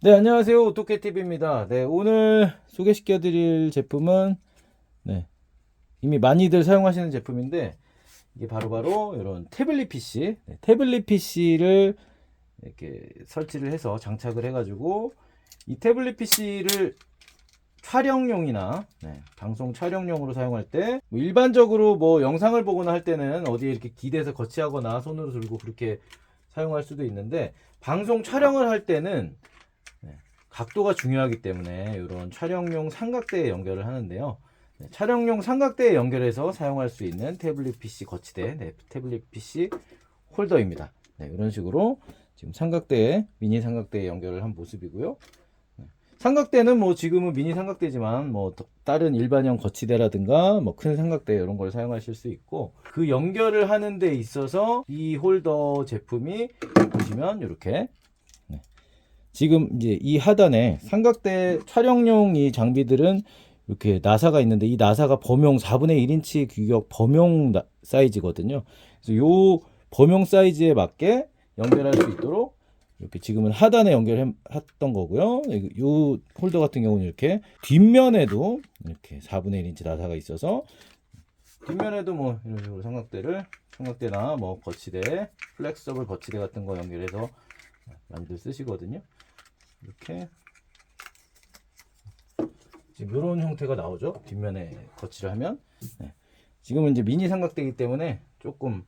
네, 안녕하세요. 오토케TV입니다. 네, 오늘 소개시켜 드릴 제품은, 네, 이미 많이들 사용하시는 제품인데, 이게 바로 바로 이런 태블릿 PC, 네, 태블릿 PC를 이렇게 설치를 해서 장착을 해가지고, 이 태블릿 PC를 촬영용이나, 네, 방송 촬영용으로 사용할 때, 뭐 일반적으로 뭐 영상을 보거나 할 때는 어디에 이렇게 기대서 거치하거나 손으로 들고 그렇게 사용할 수도 있는데, 방송 촬영을 할 때는 각도가 중요하기 때문에 이런 촬영용 삼각대에 연결을 하는데요. 네, 촬영용 삼각대에 연결해서 사용할 수 있는 태블릿 PC 거치대, 네, 태블릿 PC 홀더입니다. 네, 이런 식으로 지금 삼각대에 미니 삼각대에 연결을 한 모습이고요. 네, 삼각대는 뭐 지금은 미니 삼각대지만 뭐 더- 다른 일반형 거치대라든가 뭐 큰 삼각대 이런 걸 사용하실 수 있고 그 연결을 하는 데 있어서 이 홀더 제품이 보시면 이렇게 지금 이제 이 하단에 삼각대 촬영용 이 장비들은 이렇게 나사가 있는데 이 나사가 범용 4분의 1인치 규격 범용 나- 사이즈거든요. 그래서 요 범용 사이즈에 맞게 연결할 수 있도록 이렇게 지금은 하단에 연결했던 거고요. 요 홀더 같은 경우는 이렇게 뒷면에도 이렇게 4분의 1인치 나사가 있어서 뒷면에도 뭐 이런 식으로 삼각대를 삼각대나 뭐 거치대, 플렉서블 거치대 같은 거 연결해서 많이들 쓰시거든요. 이렇게 지금 이런 형태가 나오죠 뒷면에 거치를 하면 네. 지금은 이제 미니 삼각대이기 때문에 조금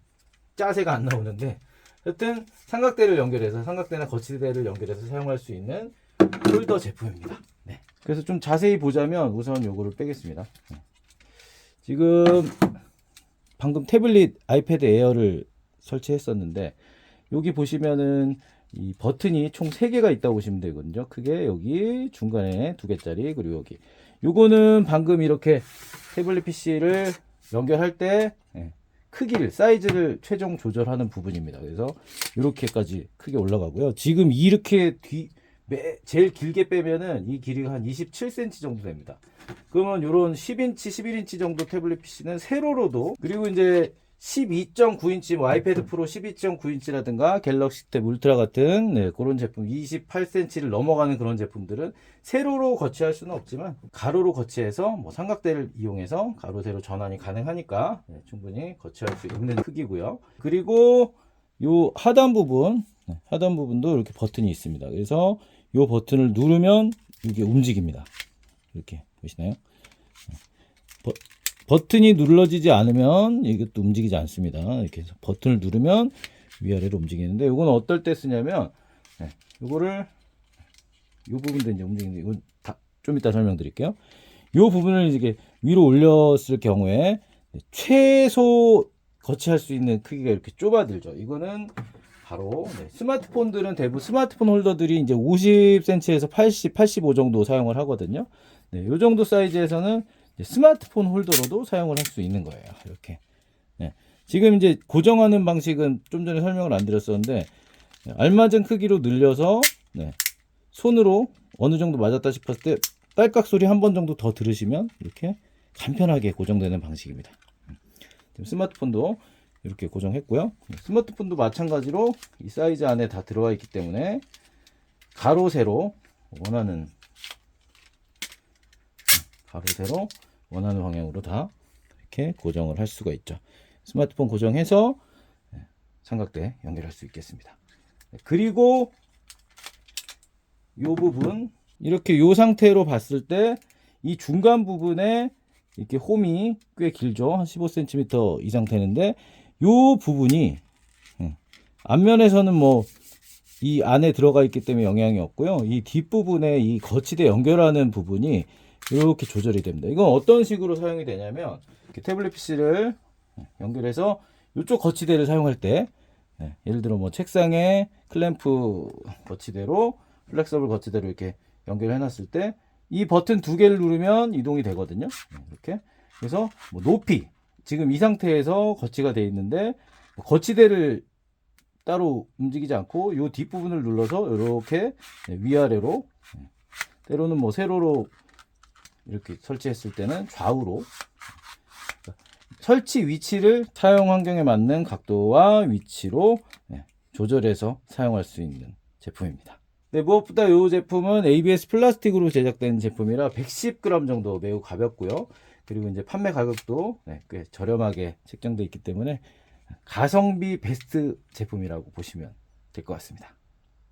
짜세가 안 나오는데 여튼 삼각대를 연결해서 삼각대나 거치대를 연결해서 사용할 수 있는 홀더 제품입니다 네. 그래서 좀 자세히 보자면 우선 요거를 빼겠습니다 네. 지금 방금 태블릿 아이패드 에어를 설치했었는데 여기 보시면은 이 버튼이 총 3개가 있다고 보시면 되거든요. 크게 여기 중간에 두 개짜리 그리고 여기. 요거는 방금 이렇게 태블릿 PC를 연결할 때 예, 크기를 사이즈를 최종 조절하는 부분입니다. 그래서 이렇게까지 크게 올라가고요. 지금 이렇게 뒤 매, 제일 길게 빼면은 이 길이가 한 27cm 정도 됩니다. 그러면 요런 10인치, 11인치 정도 태블릿 PC는 세로로도 그리고 이제 12.9인치 뭐 아이패드 프로 12.9인치라든가 갤럭시 탭 울트라 같은 네, 그런 제품 28cm를 넘어가는 그런 제품들은 세로로 거치할 수는 없지만 가로로 거치해서 뭐 삼각대를 이용해서 가로 세로 전환이 가능하니까 네, 충분히 거치할 수 있는 크기고요. 그리고 요 하단 부분 네, 하단 부분도 이렇게 버튼이 있습니다. 그래서 요 버튼을 누르면 이게 움직입니다. 이렇게 보시나요? 버, 버튼이 눌러지지 않으면 이것도 움직이지 않습니다. 이렇게 해서 버튼을 누르면 위아래로 움직이는데 이건 어떨 때 쓰냐면 네, 이거를 이 부분도 이제 움직이는데 이건 다, 좀 이따 설명드릴게요. 이 부분을 이렇게 위로 올렸을 경우에 최소 거치할 수 있는 크기가 이렇게 좁아들죠. 이거는 바로 네, 스마트폰들은 대부분 스마트폰 홀더들이 이제 50cm에서 80, 85 정도 사용을 하거든요. 네, 이 정도 사이즈에서는 스마트폰 홀더로도 사용을 할 수 있는 거예요. 이렇게. 네. 지금 이제 고정하는 방식은 좀 전에 설명을 안 드렸었는데 네, 알맞은 크기로 늘려서 네, 손으로 어느 정도 맞았다 싶었을 때 딸깍 소리 한 번 정도 더 들으시면 이렇게 간편하게 고정되는 방식입니다. 스마트폰도 이렇게 고정했고요. 스마트폰도 마찬가지로 이 사이즈 안에 다 들어가 있기 때문에 가로 세로 원하는 가로 세로 원하는 방향으로 다 이렇게 고정을 할 수가 있죠. 스마트폰 고정해서 네, 삼각대 연결할 수 있겠습니다. 네, 그리고 이 부분 이렇게 이 상태로 봤을 때 이 중간 부분에 이렇게 홈이 꽤 길죠. 한 15cm 이상 되는데 이 부분이 음, 앞면에서는 뭐 이 안에 들어가 있기 때문에 영향이 없고요. 이 뒷부분에 이 거치대 연결하는 부분이 이렇게 조절이 됩니다. 이건 어떤 식으로 사용이 되냐면 이렇게 태블릿 PC를 연결해서 이쪽 거치대를 사용할 때 예, 예를 들어 뭐 책상에 클램프 거치대로 플렉서블 거치대로 이렇게 연결해 놨을 때 이 버튼 두 개를 누르면 이동이 되거든요. 예, 이렇게 그래서 뭐 높이 지금 이 상태에서 거치가 되어 있는데 뭐 거치대를 따로 움직이지 않고 이 뒷부분을 눌러서 이렇게 위아래로 예, 때로는 뭐 세로로 이렇게 설치했을 때는 좌우로 설치 위치를 사용 환경에 맞는 각도와 위치로 예, 조절해서 사용할 수 있는 제품입니다. 네, 무엇보다 이 제품은 ABS 플라스틱으로 제작된 제품이라 110g 정도 매우 가볍고요. 그리고 이제 판매 가격도 네, 꽤 저렴하게 책정되어 있기 때문에 가성비 베스트 제품이라고 보시면 될 것 같습니다.